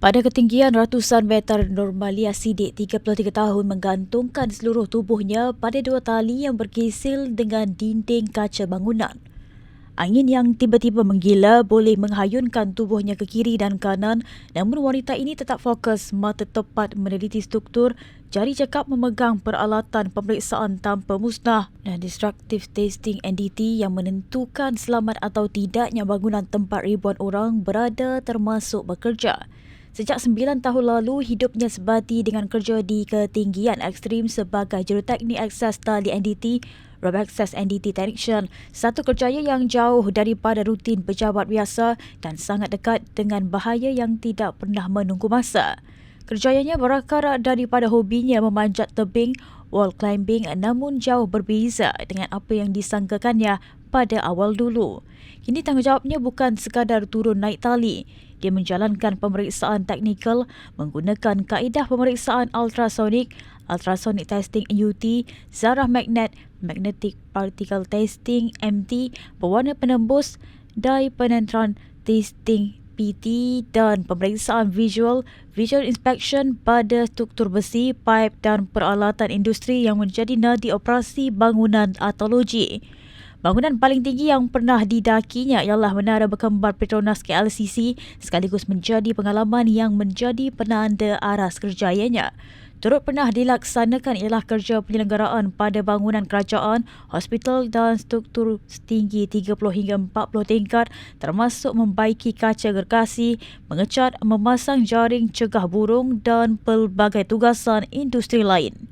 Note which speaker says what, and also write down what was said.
Speaker 1: Pada ketinggian ratusan meter Normalia Sidik 33 tahun menggantungkan seluruh tubuhnya pada dua tali yang berkisil dengan dinding kaca bangunan. Angin yang tiba-tiba menggila boleh menghayunkan tubuhnya ke kiri dan kanan namun wanita ini tetap fokus mata tepat meneliti struktur jari cekap memegang peralatan pemeriksaan tanpa musnah dan destructive testing NDT yang menentukan selamat atau tidaknya bangunan tempat ribuan orang berada termasuk bekerja. Sejak sembilan tahun lalu, hidupnya sebati dengan kerja di ketinggian ekstrim sebagai juruteknik akses tali NDT, Rob Access NDT Technician, satu kerjaya yang jauh daripada rutin pejabat biasa dan sangat dekat dengan bahaya yang tidak pernah menunggu masa. Kerjayanya berakar daripada hobinya memanjat tebing, wall climbing namun jauh berbeza dengan apa yang disangkakannya pada awal dulu. Kini tanggungjawabnya bukan sekadar turun naik tali. Dia menjalankan pemeriksaan teknikal menggunakan kaedah pemeriksaan ultrasonik, ultrasonic testing UT, zarah magnet, magnetic particle testing MT, pewarna penembus, dye penentran testing PT dan pemeriksaan visual, visual inspection pada struktur besi, pipe dan peralatan industri yang menjadi nadi operasi bangunan atologi. Bangunan paling tinggi yang pernah didakinya ialah Menara Berkembar Petronas KLCC sekaligus menjadi pengalaman yang menjadi penanda aras kerjayanya. Turut pernah dilaksanakan ialah kerja penyelenggaraan pada bangunan kerajaan, hospital dan struktur setinggi 30 hingga 40 tingkat termasuk membaiki kaca gergasi, mengecat, memasang jaring cegah burung dan pelbagai tugasan industri lain.